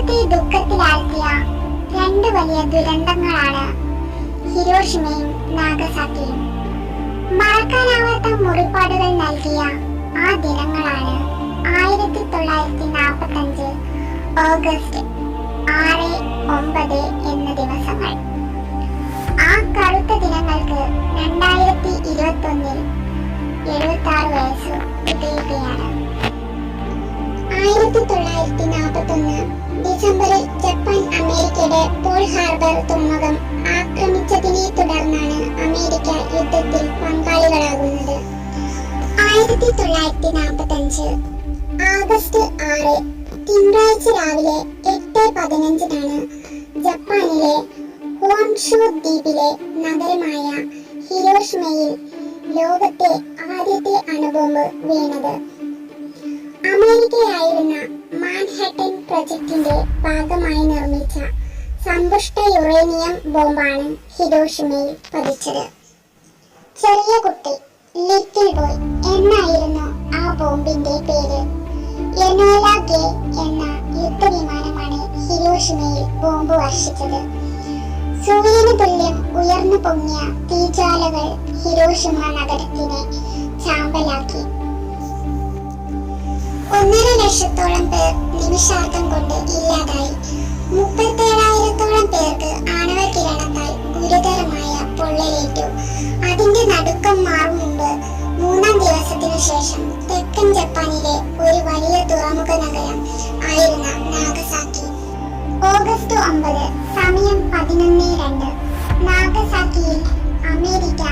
ലോകത്തെ ദുഃഖത്തിലാഴ്ത്തിയ രണ്ട് വലിയ ദുരന്തങ്ങളാണ് ഹിരോഷിമയും നാഗസാക്കിയും. മറക്കാനാവാത്ത മുറിപ്പാടുകൾ നൽകിയ ആ ദിനങ്ങളാണ് ആയിരത്തി തൊള്ളായിരത്തി നാൽപ്പത്തി അഞ്ച് ഓഗസ്റ്റ് ആറ് ഒമ്പത് എന്ന ദിവസങ്ങൾ. ആ കറുത്ത ദിനങ്ങൾക്ക് രണ്ടായിരത്തി ഇരുപത്തി ഒന്നിൽ എഴുപത്തി ആറ് വയസ്സ് ആയിരത്തി തൊള്ളായിരത്തി നാൽപ്പത്തി ഒന്ന് ഡിസംബറിൽ ജപ്പാൻ അമേരിക്കയുടെ പോൾ ഹാർബർ തുറമുഖം ആക്രമിച്ചതിനെ തുടർന്നാണ് അമേരിക്ക യുദ്ധത്തിൽ പങ്കാളികളാകുന്നത്. ആയിരത്തി തൊള്ളായിരത്തി നാൽപ്പത്തി അഞ്ച് ആഗസ്റ്റ് ആറ് തിങ്കളാഴ്ച രാവിലെ എട്ട് പതിനഞ്ചിനാണ് ജപ്പാനിലെ ഹോൺഷു ദ്വീപിലെ നഗരമായ ഹിരോഷിമയിൽ ലോകത്തെ ആദ്യത്തെ അണുബോംബ് വീണത്. പ്രൊജക്ടിന്റെ ഭാഗമായി നിർമ്മിച്ച സമ്പുഷ്ട യുറേനിയം ബോംബാണ് ഹിരോഷിമയിൽ പതിച്ചത്. ചെറിയ കുട്ടി ലിറ്റിൽ ബോയ് എന്നായിരുന്നു ആ ബോംബിന്റെ പേര്. യനോല ഗേ എന്ന യുദ്ധവിമാനമാണ് ഹിരോഷിമയിൽ ബോംബ് വർഷിച്ചത്. സൂര്യന് തുല്യം ഉയർന്നു പൊങ്ങിയ തീജ്വാലകൾ ഹിരോഷിമ നഗരത്തിനെ ചാമ്പലാക്കി. ലക്ഷത്തോളം പേർ നിമിഷാർത്ഥം കൊണ്ട് ഇല്ലാതായി. മുപ്പത്തേഴായിരത്തോളം പേർക്ക് ആണവ കിരണത്താൽ ഗുരുതരമായ പൊള്ളലേറ്റു. അതിന്റെ നടുക്കം മാറും മുമ്പ് മൂന്നാം ദിവസത്തിനു ശേഷം തെക്കൻ ജപ്പാനിലെ ഒരു വലിയ തുറമുഖ നഗരം ആയിരുന്ന നാഗസാക്കി. ഓഗസ്റ്റ് ഒമ്പത് സമയം പതിനൊന്ന് രണ്ട്. നാഗസാക്കിയിൽ അമേരിക്ക